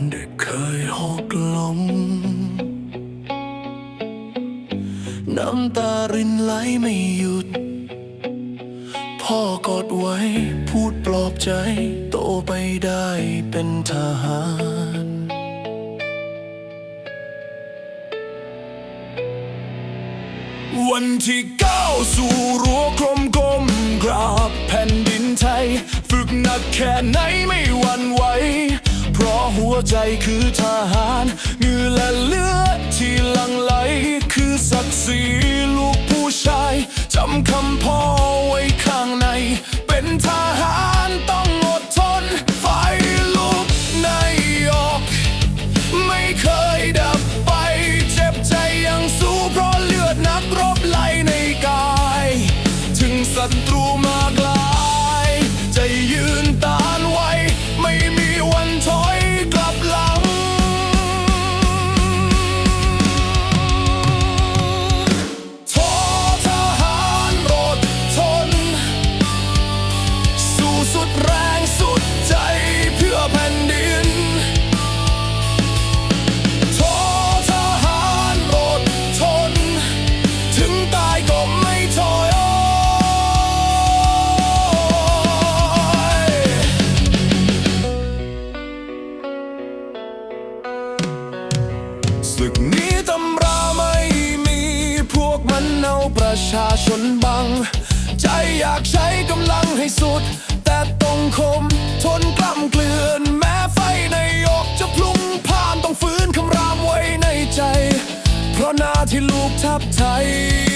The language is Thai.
นได้เคยหกล้มน้ำตารินไหลไม่หยุด พ่อกอดไว้พูดปลอบใจ โตไปได้เป็นทหารวันที่ก้าวสู่รั้วกลมกลมกราบแผ่นดินไทย ฝึกหนักแค่ไหนไม่หวั่นไหว หัวใจคือทหารเหงื่อ ศึกนี้ตำราไม่มี พวกมันเอาประชาชนบัง ใจอยากใช้กำลังให้สุด แต่ต้องคม ทนกล้ำเกลือนแม้ไฟในอกจะพลุ่งผ่านต้องฝืนคำรามไว้ในใจ เพราะหน้าที่ลูกทับไทย